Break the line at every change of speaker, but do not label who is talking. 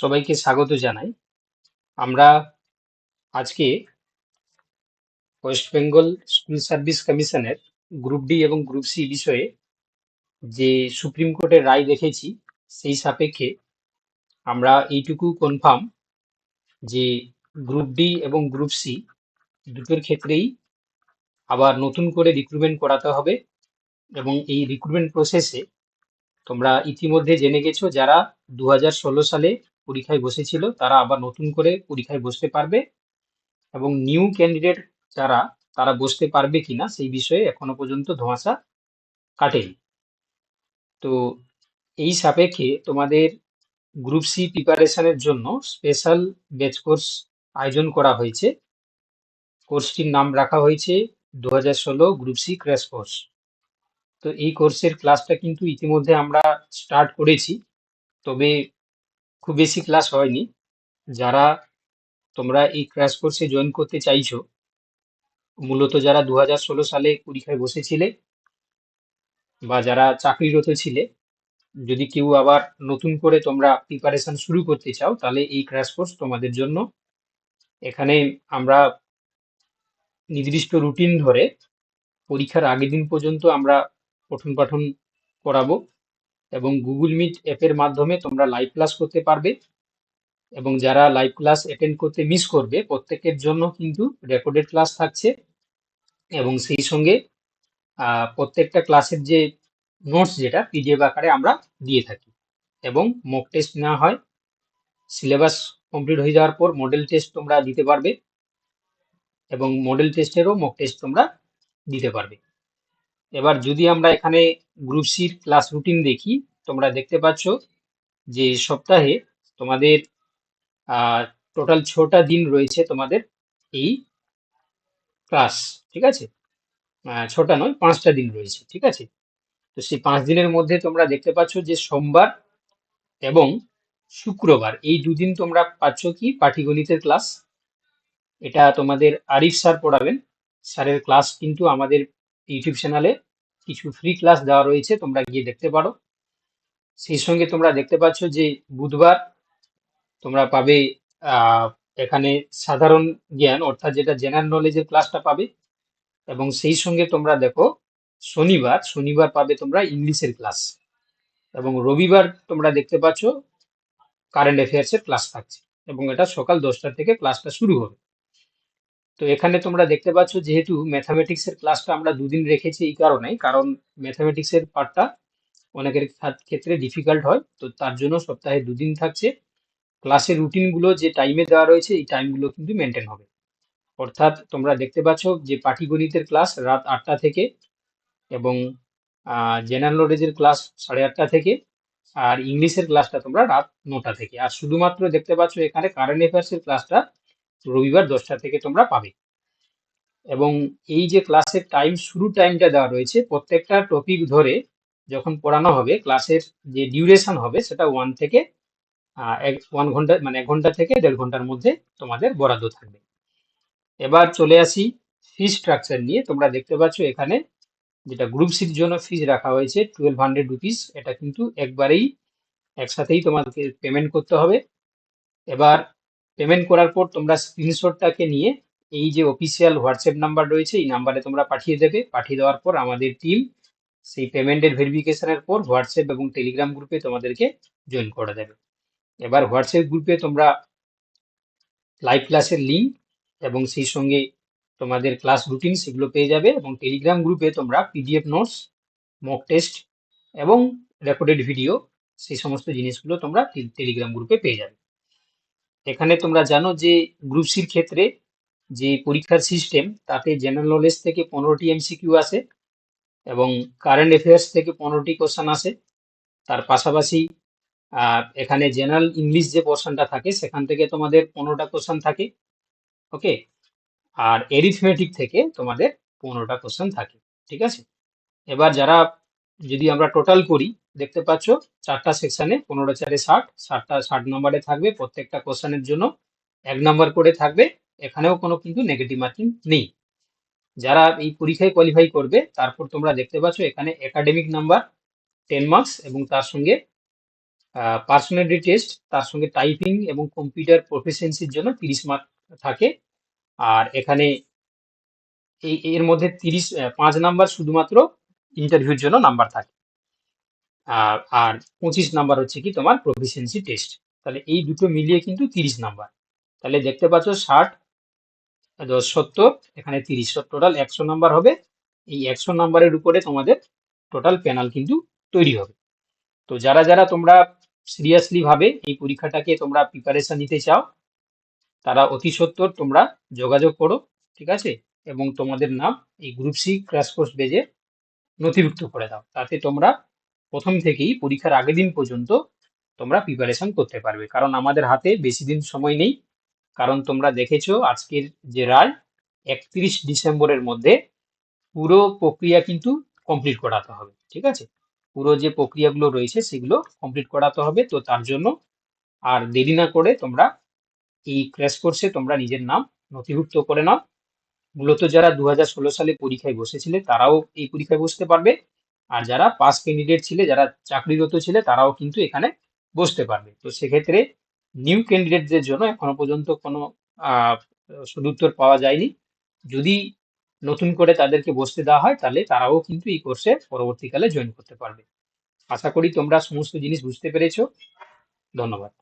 সবাইকে স্বাগত জানাই। আমরা আজকে ওয়েস্ট বেঙ্গল স্কুল সার্ভিস কমিশনের গ্রুপ ডি এবং গ্রুপ সি বিষয়ে যে সুপ্রিম কোর্টের রায় দেখেছি, সেই সাপেক্ষে আমরা এইটুকু কনফার্ম যে গ্রুপ ডি এবং গ্রুপ সি দুটোর ক্ষেত্রেই আবার নতুন করে রিক্রুটমেন্ট করাতে হবে এবং এই রিক্রুটমেন্ট প্রসেসে তোমরা ইতিমধ্যে জেনে গেছো যারা দু হাজার ষোলো সালে পরীক্ষায় বসেছিল, তারা আবার নতুন করে পরীক্ষায় বসতে পারবে এবং নিউ ক্যান্ডিডেট যারা, তারা বসতে পারবে কিনা সেই বিষয়ে এখনও পর্যন্ত ধোঁয়াশা কাটেনি। তো এই সাপেক্ষে তোমাদের গ্রুপ সি প্রিপারেশনের জন্য স্পেশাল ব্যাচ কোর্স আয়োজন করা হয়েছে। কোর্সটির নাম রাখা হয়েছে দু ষোলো গ্রুপ সি ক্র্যাশ কোর্স তো এই কোর্সের ক্লাসটা কিন্তু ইতিমধ্যে আমরা স্টার্ট করেছি। তবে খুব বেশি ক্লাস হয়নি। যারা তোমরা এই ক্র্যাশ কোর্সে জয়েন করতে চাইছো, মূলত যারা দু সালে পরীক্ষায় বসেছিলে বা যারা চাকরিরত ছিলে, যদি কেউ আবার নতুন করে তোমরা প্রিপারেশন শুরু করতে চাও, তাহলে এই ক্র্যাশ কোর্স তোমাদের জন্য এখানে আমরা নির্দিষ্ট রুটিন ধরে পরীক্ষার আগের দিন পর্যন্ত আমরা পঠন পাঠন করাবো। এবং গুগল মিট অ্যাপের মাধ্যমে তোমরা লাইভ ক্লাস করতে পারবে। এবং যারা লাইভ ক্লাস অ্যাটেন্ড করতে মিস করবে, প্রত্যেকের জন্য কিন্তু রেকর্ডেড ক্লাস থাকছে। এবং সেই সঙ্গে প্রত্যেকটা ক্লাসের যে নোটস যেটা পিডিএফ আকারে আমরা দিয়ে থাকি। এবং মক টেস্ট নেওয়া হয়। সিলেবাস কমপ্লিট হয়ে যাওয়ার পর মডেল টেস্ট তোমরা দিতে পারবে। এবং মডেল টেস্টেরও মক টেস্ট তোমরা দিতে পারবে। এবার যদি আমরা এখানে গ্রুপ সির ক্লাস রুটিন দেখি, তোমরা দেখতে পাচ্ছ যে সপ্তাহে তোমাদের টোটাল ছটা দিন রয়েছে তোমাদের এই ক্লাস ঠিক আছে? ছটা নয়, পাঁচটা দিন রয়েছে, ঠিক আছে? তো সেই পাঁচ দিনের মধ্যে তোমরা দেখতে পাচ্ছ যে সোমবার এবং শুক্রবার, এই দুদিন তোমরা পাচ্ছ কি? পাটিগণিতের ক্লাস এটা তোমাদের আরিফ স্যার পড়াবেন। স্যারের ক্লাস কিন্তু আমাদের ইউটিউব চ্যানেলে কিছু ফ্রি ক্লাস দেওয়া রয়েছে, তোমরা গিয়ে দেখতে পারো। সেই সঙ্গে তোমরা দেখতে পাচ্ছ যে বুধবার তোমরা পাবে এখানে সাধারণ জ্ঞান, অর্থাৎ যেটা জেনারেল নলেজের ক্লাসটা পাবে। এবং সেই সঙ্গে তোমরা দেখো, শনিবার শনিবার পাবে তোমরা ইংলিশের ক্লাস এবং রবিবার তোমরা দেখতে পাচ্ছ কারেন্ট অ্যাফেয়ার্সের ক্লাস থাকছে। এবং এটা সকাল দশটা থেকে ক্লাসটা শুরু হবে। তো এখানে তোমরা দেখতে পাচ্ছ যেহেতু ম্যাথামেটিক্সের ক্লাসটা আমরা দুদিন রেখেছি এই কারণে কারণ ম্যাথামেটিক্সের পার্টটা অনেকের ক্ষেত্রে ডিফিকাল্ট হয়, তো তার জন্য সপ্তাহে দুদিন থাকছে। ক্লাসের রুটিনগুলো যে টাইমে দেওয়া রয়েছে, এই টাইমগুলো কিন্তু মেনটেন হবে। অর্থাৎ তোমরা দেখতে পাচ্ছ যে পাটিগণিতের ক্লাস রাত আটটা থেকে এবং জেনারেল নলেজের ক্লাস সাড়ে আটটা থেকে আর ইংলিশের ক্লাসটা তোমরা রাত নটা থেকে। আর শুধুমাত্র দেখতে পাচ্ছ এখানে কারেন্ট অ্যাফেয়ার্সের ক্লাসটা রবিবার দশটা থেকে তোমরা পাবে। এবং এই যে ক্লাসের টাইম শুরু টাইমটা দেওয়া রয়েছে, প্রত্যেকটা টপিক ধরে যখন পড়ানো হবে, ক্লাসের যে ডিউরেশন হবে, সেটা ওয়ান থেকে এক ওয়ান ঘণ্টা মানে এক ঘণ্টা থেকে দেড় ঘণ্টার মধ্যে তোমাদের বরাদ্দ থাকবে। এবার চলে আসি ফি স্ট্রাকচার নিয়ে। তোমরা দেখতে পাচ্ছ এখানে যেটা গ্রুপ সির জন্য ফিজ রাখা হয়েছে টুয়েলভ হান্ড্রেড রুপিস এটা কিন্তু একবারেই একসাথেই তোমাদেরকে পেমেন্ট করতে হবে। এবার পেমেন্ট করার পর তোমরা স্ক্রিনশটটাকে নিয়ে এই যে অফিসিয়াল হোয়াটসঅ্যাপ নাম্বার রয়েছে, এই নাম্বারে তোমরা পাঠিয়ে দেবে। পাঠিয়ে দেওয়ার পর আমাদের টিম সেই পেমেন্টের ভেরিফিকেশনের পর হোয়াটসঅ্যাপ এবং টেলিগ্রাম গ্রুপে তোমাদেরকে জয়েন করে দেবে। এবার হোয়াটসঅ্যাপ গ্রুপে তোমরা লাইভ ক্লাসের লিঙ্ক এবং সেই সঙ্গে তোমাদের ক্লাস রুটিন সেগুলো পেয়ে যাবে এবং টেলিগ্রাম গ্রুপে তোমরা পিডিএফ নোটস মক টেস্ট এবং রেকর্ডেড ভিডিও সেই সমস্ত জিনিসগুলো তোমরা টেল- টেলিগ্রাম গ্রুপে পেয়ে যাবে। এখানে তোমরা জানো যে গ্রুপ সির ক্ষেত্রে যে পরীক্ষার সিস্টেম তাতে জেনারেল নলেজ থেকে পনেরোটি এমসিকিউ আসে এবং কারেন্ট অ্যাফেয়ার্স থেকে পনেরোটি কোশ্চেন আসে তার পাশাপাশি এখানে জেনারেল ইংলিশ যে পোর্শনটা থাকে, সেখান থেকে তোমাদের পনেরোটা কোশ্চেন থাকে ওকে আর এরিথমেটিক থেকে তোমাদের পনেরোটা কোশ্চেন থাকে, ঠিক আছে? এবার যারা যদি আমরা টোটাল করি, দেখতে পাচ্ছ চারটা সেকশনে পনেরো চারে ষাট, ষাটটা ষাট নম্বরে থাকবে, প্রত্যেকটা কোশ্চেনের জন্য এক নম্বর করে থাকবে, এখানেও কোনো কিন্তু নেগেটিভ মার্কিং নেই। যারা এই পরীক্ষায় কোয়ালিফাই করবে, তারপর তোমরা দেখতে পাচ্ছ এখানে একাডেমিক নাম্বার টেন মার্কস এবং তার সঙ্গে পার্সোনালিটি টেস্ট তার সঙ্গে টাইপিং এবং কম্পিউটার প্রফিসিয়েন্সির জন্য তিরিশ মার্ক থাকে। আর এখানে এই, এর মধ্যে তিরিশ পাঁচ নাম্বার শুধুমাত্র ইন্টারভিউর জন্য নাম্বার থাকে। আর পঁচিশ নাম্বার হচ্ছে কি তোমার প্রফিসিয়েন্সি টেস্ট তাহলে এই দুটো মিলিয়ে কিন্তু তিরিশ নাম্বার তাহলে দেখতে পাচ্ছ ষাট, দশ সত্তর, এখানে তিরিশ টোটাল একশো নাম্বার হবে। এই একশো নাম্বারের উপরে তোমাদের টোটাল প্যানাল কিন্তু তৈরি হবে। তো যারা যারা তোমরা সিরিয়াসলি ভাবে এই পরীক্ষাটাকে তোমরা প্রিপারেশন নিতে চাও, তারা অতি সত্বর তোমরা যোগাযোগ করো, ঠিক আছে? এবং তোমাদের নাম এই গ্রুপ সি ক্র্যাশ কোর্স বেজে নথিভুক্ত করে দাও। তাতে তোমরা প্রথম থেকেই পরীক্ষার আগের দিন পর্যন্ত তোমরা প্রিপারেশন করতে পারবে। কারণ আমাদের হাতে বেশি দিন সময় নেই। কারণ তোমরা দেখেছ আজকের যে রায়, একত্রিশ ডিসেম্বরের মধ্যে পুরো প্রক্রিয়া কিন্তু কমপ্লিট করাতে হবে। ঠিক আছে? পুরো যে প্রক্রিয়াগুলো রয়েছে সেগুলো কমপ্লিট করাতে হবে। তো তার জন্য আর দেরি না করে তোমরা এই ক্র্যাশ কোর্সে তোমরা নিজের নাম নথিভুক্ত করে নাও। মূলত যারা দু হাজার ষোলো সালে পরীক্ষায় বসেছিলে, তারাও এই পরীক্ষায় বসতে পারবে। আর যারা পাস ক্যান্ডিডেট ছিলে, যারা চাকরিরত ছিলে, তারাও কিন্তু এখানে বসতে পারবে। তো সেক্ষেত্রে নিউ ক্যান্ডিডেটদের জন্য এখনও পর্যন্ত কোনো সদুত্তর পাওয়া যায়নি। যদি নতুন করে তাদেরকে বসতে দেওয়া হয়, তাহলে তারাও কিন্তু এই কোর্সে পরবর্তীকালে জয়েন করতে পারবে। আশা করি তোমরা সমস্ত জিনিস বুঝতে পেরেছ। ধন্যবাদ।